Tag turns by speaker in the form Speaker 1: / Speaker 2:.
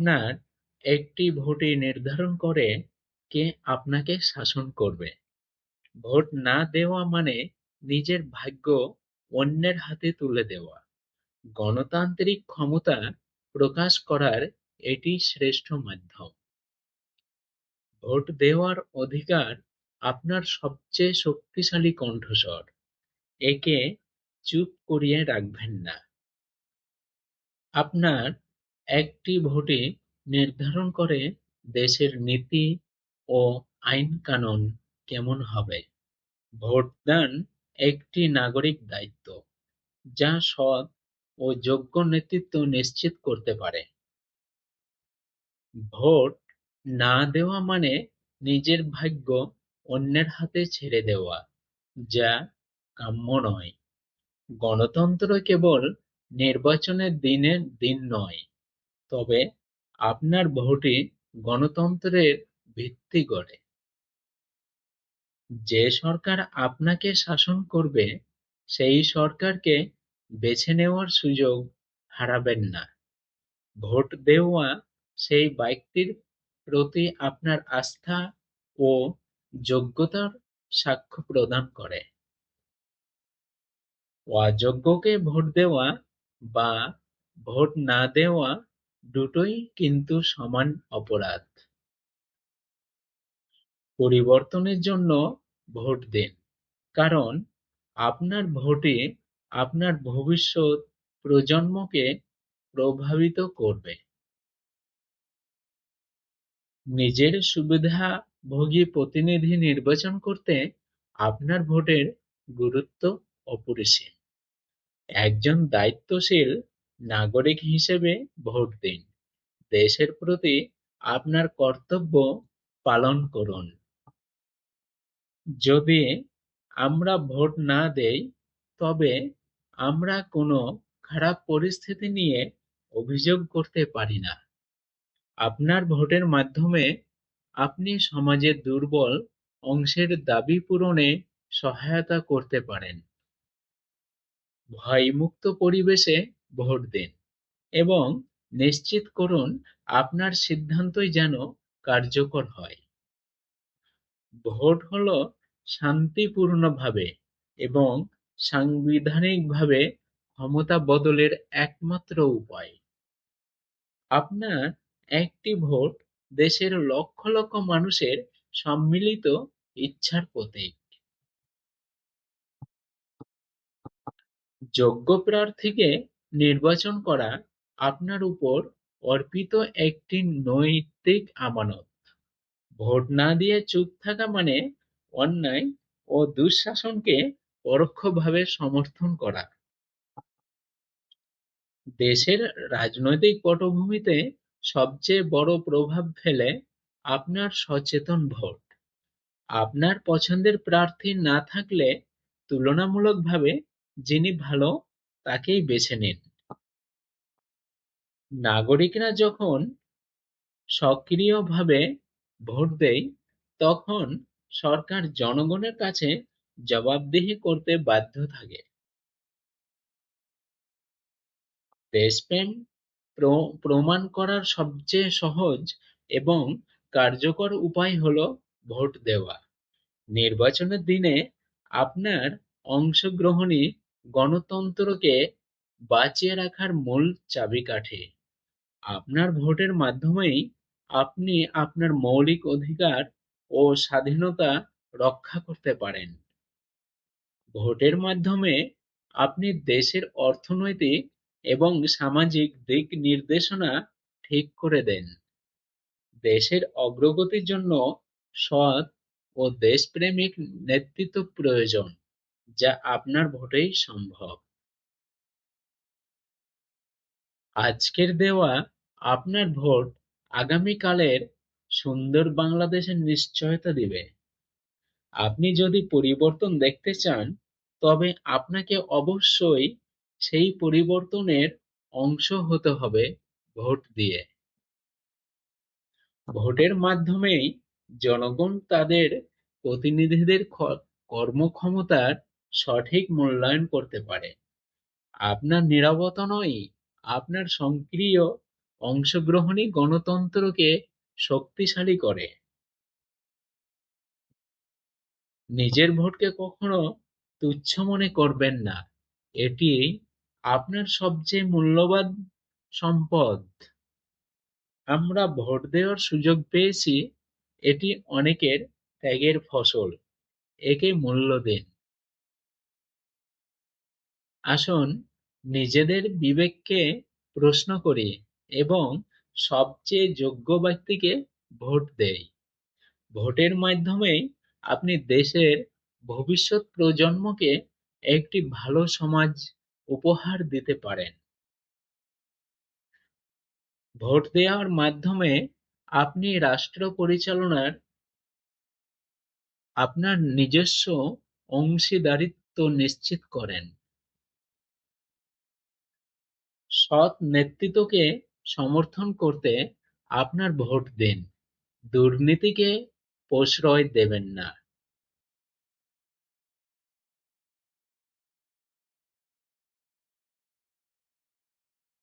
Speaker 1: আপনার একটি ভোটই নির্ধারণ করে কে আপনাকে শাসন করবে। ভোট না দেওয়া মানে নিজের ভাগ্য অন্যের হাতে তুলে দেওয়া। গণতান্ত্রিক ক্ষমতা প্রকাশ করার এটি শ্রেষ্ঠ মাধ্যম। ভোট দেওয়ার অধিকার আপনার সবচেয়ে শক্তিশালী কণ্ঠস্বর। একে চুপ করিয়ে রাখবেন না। আপনার একটি ভোটই নির্ধারণ করে দেশের নীতি ও আইন-কানুন কেমন হবে। ভোটদান একটি নাগরিক দায়িত্ব, যা সৎ ও যোগ্য নেতৃত্ব নিশ্চিত করতে পারে। ভোট না দেওয়া মানে নিজের ভাগ্য অন্যের হাতে ছেড়ে দেওয়া, যা কাম্য নয়। গণতন্ত্র কেবল নির্বাচনের দিনের দিন নয়, তবে আপনার ভোটই গণতন্ত্রের ভিত্তি গড়ে। যে সরকার আপনাকে শাসন করবে, সেই সরকারকে বেছে নেওয়ার সুযোগ হারাবেন না। ভোট দেওয়া সেই ব্যক্তির প্রতি আপনার আস্থা ও যোগ্যতার সাক্ষ্য প্রদান করে। অযোগ্যকে ভোট দেওয়া বা ভোট না দেওয়া দুটোই কিন্তু সমান অপরাধ। পরিবর্তনের জন্য ভোট দিন, কারণ আপনার ভোটই আপনার ভবিষ্যৎ প্রজন্মকে প্রভাবিত করবে। নিজের সুবিধাভোগী প্রতিনিধি নির্বাচন করতে আপনার ভোটের গুরুত্ব অপরিসীম। একজন দায়িত্বশীল নাগরিক হিসেবে ভোট দিন। দেশের প্রতি আপনার কর্তব্য পালন করুন। যদি আমরা ভোট না দেই, তবে আমরা কোনো খারাপ পরিস্থিতি নিয়ে অভিযোগ করতে পারি না। আপনার ভোটের মাধ্যমে আপনি সমাজের দুর্বল অংশের দাবি পূরণে সহায়তা করতে পারেন। ভয়মুক্ত পরিবেশে ভোট দিন এবং নিশ্চিত করুন আপনার সিদ্ধান্তই যেন কার্যকর হয়। ভোট হলো শান্তিপূর্ণভাবে এবং সাংবিধানিকভাবে ক্ষমতা বদলের একমাত্র উপায়। আপনার একটি ভোট দেশের লক্ষ লক্ষ মানুষের সম্মিলিত ইচ্ছার প্রতীক। যোগ্য প্রার্থীকে নির্বাচন করা আপনার উপর অর্পিত একটি নৈতিক আমানত। ভোট না দিয়ে চুপ থাকা মানে অন্যায় ও দুঃশাসনকে পরোক্ষভাবে সমর্থন করা। দেশের রাজনৈতিক পটভূমিতে সবচেয়ে বড় প্রভাব ফেলে আপনার সচেতন ভোট। আপনার পছন্দের প্রার্থী না থাকলে তুলনামূলকভাবে যিনি ভালো তাকেই বেছে নিন। নাগরিকরা যখন সক্রিয়ভাবে ভোট দেয়, তখন সরকার জনগণের কাছে জবাবদিহি করতে বাধ্য থাকে। দেশপ্রেম প্রমাণ করার সবচেয়ে সহজ এবং কার্যকর উপায় হল ভোট দেওয়া। নির্বাচনের দিনে আপনার অংশগ্রহণই গণতন্ত্রকে বাঁচিয়ে রাখার মূল চাবিকাঠি। আপনার ভোটের মাধ্যমেই আপনি আপনার মৌলিক অধিকার ও স্বাধীনতা রক্ষা করতে পারেন। ভোটের মাধ্যমে আপনি দেশের অর্থনৈতিক এবং সামাজিক দিক নির্দেশনা ঠিক করে দেন। দেশের অগ্রগতির জন্য সৎ ও দেশপ্রেমিক নেতৃত্ব প্রয়োজন, যা আপনার ভোটেই সম্ভব। আজকের দেওয়া আপনার ভোট আগামীকালের সুন্দর বাংলাদেশের নিশ্চয়তা দিবে। আপনি যদি পরিবর্তন দেখতে চান, তবে আপনাকে অবশ্যই সেই পরিবর্তনের অংশ হতে হবে ভোট দিয়ে। ভোটের মাধ্যমেই জনগণ তাদের প্রতিনিধিদের কর্মক্ষমতার সঠিক মূল্যায়ন করতে পারে। আপনার নীরবতা নয়, আপনার সক্রিয় অংশগ্রহণই গণতন্ত্রকে শক্তিশালী করে। নিজের ভোটকে কখনো তুচ্ছ মনে করবেন না। এটি আপনার সবচেয়ে মূল্যবান সম্পদ। আমরা ভোট দেওয়ার সুযোগ পেয়েছি এটি অনেকের ত্যাগের ফসল একে মূল্য দিন। আসুন নিজেদের বিবেককে প্রশ্ন করি এবং সবচেয়ে যোগ্য ব্যক্তিকে ভোট দেই। ভোটের মাধ্যমেই আপনি দেশের ভবিষ্যৎ প্রজন্মকে একটি ভালো সমাজ উপহার দিতে পারেন। ভোট দেওয়ার মাধ্যমে আপনি রাষ্ট্র পরিচালনার আপনার নিজস্ব অংশীদারিত্ব নিশ্চিত করেন। সৎ নেতৃত্বকে সমর্থন করতে আপনার ভোট দিন। দুর্নীতিকে প্রশ্রয় দেবেন না।